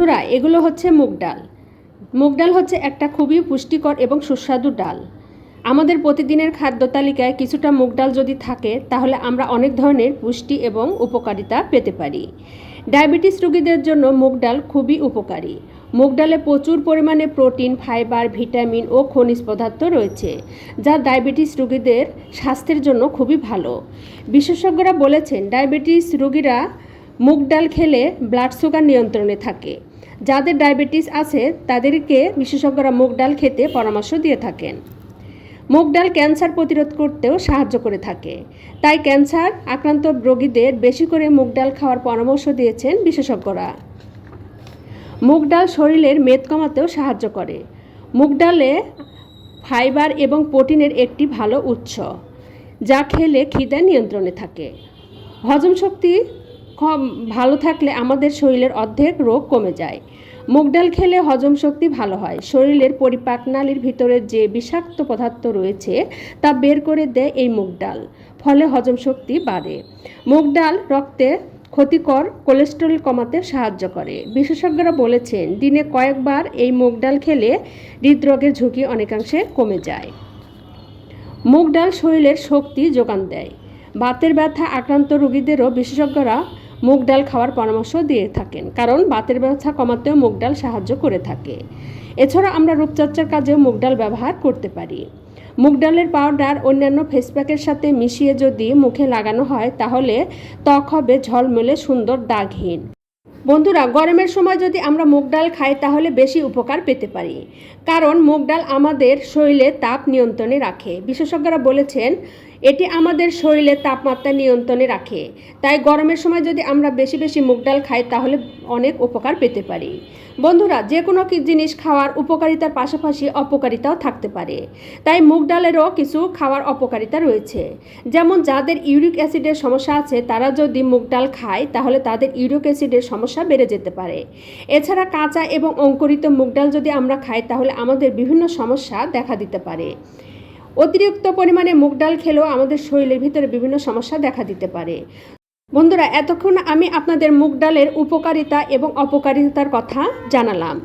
বন্ধুরা, এগুলো হচ্ছে মুগ ডাল। মুগ ডাল হচ্ছে একটা খুবই পুষ্টিকর এবং সুস্বাদু ডাল। আমাদের প্রতিদিনের খাদ্য তালিকায় কিছুটা মুগ ডাল যদি থাকে, তাহলে আমরা অনেক ধরনের পুষ্টি এবং উপকারিতা পেতে পারি। ডায়াবেটিস রোগীদের জন্য মুগ ডাল খুবই উপকারী। মুগ ডালে প্রচুর পরিমাণে প্রোটিন, ফাইবার, ভিটামিন ও খনিজ পদার্থ রয়েছে, যা ডায়াবেটিস রোগীদের স্বাস্থ্যের জন্য খুবই ভালো। বিশেষজ্ঞরা বলেছেন, ডায়াবেটিস রোগীরা মুগ ডাল খেলে ব্লাড সুগার নিয়ন্ত্রণে থাকে। যাদের ডায়াবেটিস আছে, তাদেরকে বিশেষজ্ঞরা মুগ ডাল খেতে পরামর্শ দিয়ে থাকেন। মুগ ডাল ক্যান্সার প্রতিরোধ করতেও সাহায্য করে থাকে। তাই ক্যান্সার আক্রান্ত রোগীদের বেশি করে মুগ ডাল খাওয়ার পরামর্শ দিয়েছেন বিশেষজ্ঞরা। মুগ ডাল শরীরের মেদ কমাতেও সাহায্য করে। মুগ ডালে ফাইবার এবং প্রোটিনের একটি ভালো উৎস, যা খেলে খিদে নিয়ন্ত্রণে থাকে। হজম শক্তি ভালো থাকলে আমাদের শরীরের অর্ধেক রোগ কমে যায়। মুগ ডাল খেলে হজম শক্তি ভালো হয়। শরীরের পরিপাক নালীর ভিতরে যে বিষাক্ত পদার্থ রয়েছে, তা বের করে দেয় এই মুগ ডাল, ফলে হজম শক্তি বাড়ে। মুগ ডাল রক্তে ক্ষতিকর কোলেস্টেরল কমাতে সাহায্য করে। বিশেষজ্ঞরা বলেছেন, দিনে কয়েকবার এই মুগ ডাল খেলে হৃদরোগের ঝুঁকি অনেকাংশে কমে যায়। মুগ ডাল শরীরের শক্তি যোগান দেয়। বাতের ব্যথা, আক্রান্ত রোগীদেরও বিশেষজ্ঞরা মুগ ডাল খাওয়ার পরামর্শ দিয়ে থাকেন, কারণ বাতের ব্যথা কমাতেও মুগ ডাল সাহায্য করে থাকে। এছাড়া আমরা রূপচর্চার কাজেও মুগ ডাল ব্যবহার করতে পারি। মুগ ডালের পাউডার অন্যান্য ফেসপ্যাকের সাথে মিশিয়ে যদি মুখে লাগানো হয়, তাহলে ত্বক হবে ঝলমলে সুন্দর দাগহীন। বন্ধুরা, গরমের সময় যদি আমরা মুগ ডাল খাই, তাহলে বেশি উপকার পেতে পারি। কারণ মুগ ডাল আমাদের শরীরে তাপ নিয়ন্ত্রণে রাখে। বিশেষজ্ঞরা বলেছেন এটি আমাদের শরীরে তাপমাত্রা নিয়ন্ত্রণে রাখে। তাই গরমের সময় যদি আমরা বেশি বেশি মুগ ডাল খাই, তাহলে অনেক উপকার পেতে পারি। বন্ধুরা যে কোনো জিনিস খাওয়ার উপকারিতার পাশাপাশি অপকারিতাও থাকতে পারে। তাই মুগ ডালেরও কিছু খাওয়ার অপকারিতা রয়েছে। যেমন যাদের ইউরিক অ্যাসিডের সমস্যা আছে, তারা যদি মুগ ডাল খায়, তাহলে তাদের ইউরিক অ্যাসিডের সমস্যা বেড়ে যেতে পারে। এছাড়া কাঁচা এবং অঙ্কুরিত মুগ ডাল যদি আমরা খাই, তাহলে আমাদের বিভিন্ন সমস্যা দেখা দিতে পারে। অতিরিক্ত পরিমাণে মুগ ডাল খেলেও আমাদের শরীরের ভিতরে বিভিন্ন সমস্যা দেখা দিতে পারে। বন্ধুরা, এতক্ষণ আমি আপনাদের মুগ ডালের উপকারিতা এবং অপকারিতার কথা জানালাম।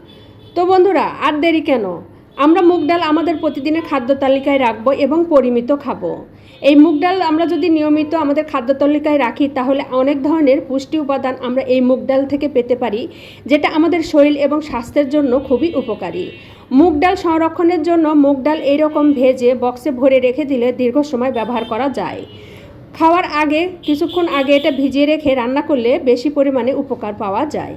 তো বন্ধুরা, আর দেরি কেন? আমরা মুগ ডাল আমাদের প্রতিদিনের খাদ্য তালিকায় রাখব এবং পরিমিত খাব। এই মুগ ডাল আমরা যদি নিয়মিত আমাদের খাদ্য তালিকায় রাখি, তাহলে অনেক ধরনের পুষ্টি উপাদান আমরা এই মুগ ডাল থেকে পেতে পারি, যেটা আমাদের শরীর এবং স্বাস্থ্যের জন্য খুবই উপকারী। মুগ ডাল সংরক্ষণের জন্য মুগ ডাল এইরকম ভেজে বক্সে ভরে রেখে দিলে দীর্ঘ সময় ব্যবহার করা যায়। খাওয়ার আগে, কিছুক্ষণ আগে এটা ভিজিয়ে রেখে রান্না করলে বেশি পরিমাণে উপকার পাওয়া যায়।